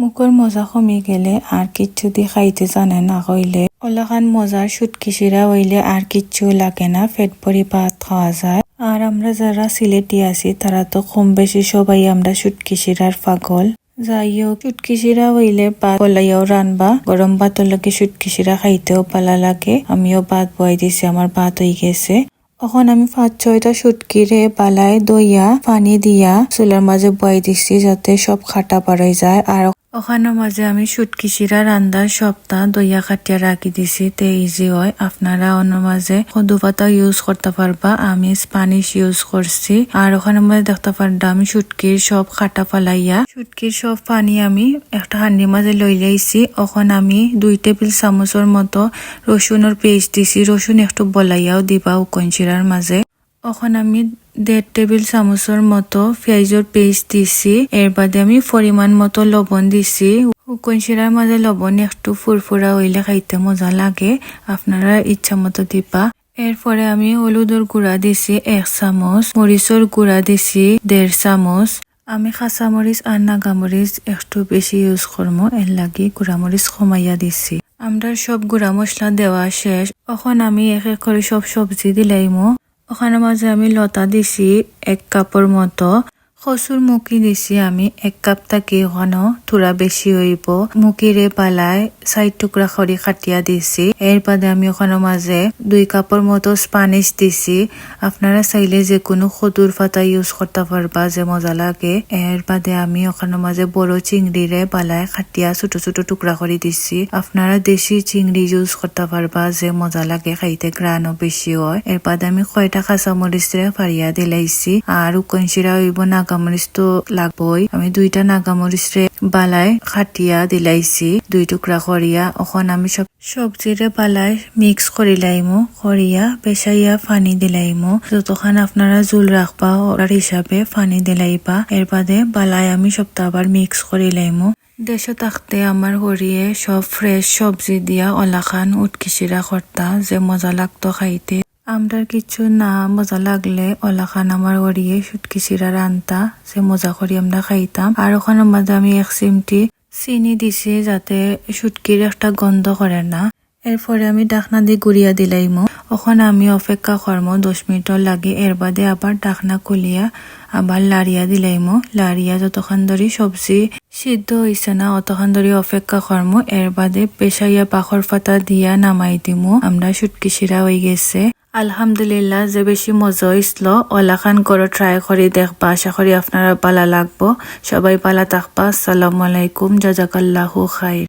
মুখর মজা কমি গেলে আর কিচ্ছু দি খাইতে জানে না হইলে ওলাখান মজার সুটকিসিরা হইলে আর কিচ্ছু লাগে না পেট ভরি ভাত খাওয়া যায়। আর আমরা যারা সিলেটি আছি, তারা তো কম বেশি সবাই আমরা সুটকিসিরার পাগল। যাই হোক সুটকিসিরা হইলে ভাত বলাইয়াও রানবা গরম ভাতের লগে সুটকিসিরা খাইতেও ভালো লাগে। আমিও ভাত বয়াই দিছি আমার ভাত হয়ে গেছে। এখন আমি পাঁচ ছয়টা সুটকিরে বালাই দইয়া, পানি দিয়া চুলার মাঝে বয়াই দিছি যাতে সব খাটা পারাই যায়। আর ওখানের মাঝে আমি সুটকি শিরা, রান্দার সপ্তা, দইয়া কাটিয়া রাখি দিছি তে ইজি হয়। আপনারা ওনার মাঝে কদু পাতা ইউজ করতে পারবা। আমি স্পানিশ ইউজ করছি। আর ওখানের মাঝে দেখতে পারবা আমি সুটকির সব খাটা ফালাইয়া। সুটকির সব পানি আমি একটা হান্ডির মাঝে লই লাইছি ওখান আমি দুই টেবিল চামচের মতো রসুনের পেস্ট দিছি। রসুন একটু বলাইয়াও দিবা উকন শিরার মাঝে। ওখানে আমি দেড় টেবিল চামচের মতো পেঁয়াজের পেস্ট দিছি। এর বাদে আমি পরিমাণ মতো লবণ দিছি। শুকন শিরার মাঝে লবণ একটু ফুরফুরা হইলে খাইতে মজা লাগে। আপনারা ইচ্ছা মতো দিবা। এরপরে আমি হলুদের গুঁড়া দিছি, এক চামচ। মরিচের গুঁড়া দিছি, দেড় চামচ। আমি কাঁচা মরিচ আর নাগামরিচ একটু বেশি ইউজ করব এর লাগি গুঁড়া মরিচ কমাইয়া দিছি। আমরা সব গুঁড়া মশলা দেওয়া শেষ। এখন আমি এক এক করে সব সবজি দিলাইমো। ওখানে মাঝে আমি লতা দিছি এক কাপড় মতো। কচুর মুখি দিছি আমি এক কাপ থাকি ওখানেও থোড়া বেশি হইব। মুখিরে পালাই চার টুকরা খড়ি কাটিয়া দিছি। এর বাদে আমি ওখানে মাঝে দুই কাপের মতো স্পানিশ দিছি। আপনারা চাইলে যে কোনো সদুর পাতা ইউজ করতে পারবা, যে মজা লাগে। এর বাদে আমি ওখানে মাঝে বড় চিংড়িরে পালাই কাটিয়া ছোট ছোট টুকরা করে দিছি। আপনারা দেশি চিংড়ি ইউজ করতে পারবা, যে মজা লাগে খাইতে গ্রানও বেশি হয়। এর বাদে আমি কয়টা কাঁচা মরিচরে ফারিয়া দিলাইছি। আর উকন শিরা হইব নাগামরিচ তো লাগবই। আমি দুইটা নাগামরিচরে বালাই খাটিয়া দিলাইছি। দুই টুকরা করিয়া অখন আমি সব সবজিরে বালাই মিক্স করি লাইমু। করিয়া পেশাইয়া পানি দিলাইমু। যতক্ষণ আপনারা জুল রাখবা ওরার হিসাবে পানি দিলাইবা। এর বাদে বালাই আমি সপ্তাহ আবার মিক্স করি লাইমু। দেশে থাকতে আমার হরিয়ে সব ফ্রেশ সবজি দিয়া অলাখান উটকিসিরা করতা যে মজা লাগতো খাইতে। আমরা কিছু না মজা লাগলে অলাখান আমার ওড়িয়ে সুটকি চিরা রান্তা যে মজা করি আমরা খাইতাম। আর ওখানের মধ্যে আমি এক চিমটি চিনি দিছি যাতে সুটকির একটা গন্ধ করে না। এরপরে আমি ডাকনা দিয়ে গুড়িয়া দিলাইমো। ওখানে আমি অপেক্ষা করম, দশ মিনিটর লাগে। এর বাদে আবার ডাকনা খুলিয়া আবার লাড়িয়া দিলাইমো। লাড়িয়া যতক্ষণ ধরে সবজি সিদ্ধ হয়েছে না অতক্ষণ ধরে অপেক্ষা করম। এর বাদে পেশাইয়া পাখর পাতা দিয়া নামাই দিমু। আমরা সুটকি শিরা হয়ে গেছে। আলহামদুলিল্লাহ, যে বেশি মজা হয়েছিল ওলাখান করো ট্রাই করে, দেখবা, আশা করি আপনারা পালা লাগবো। সবাই পালা থাকবা, আসসালামু আলাইকুম, জাজাকাল্লাহু খাই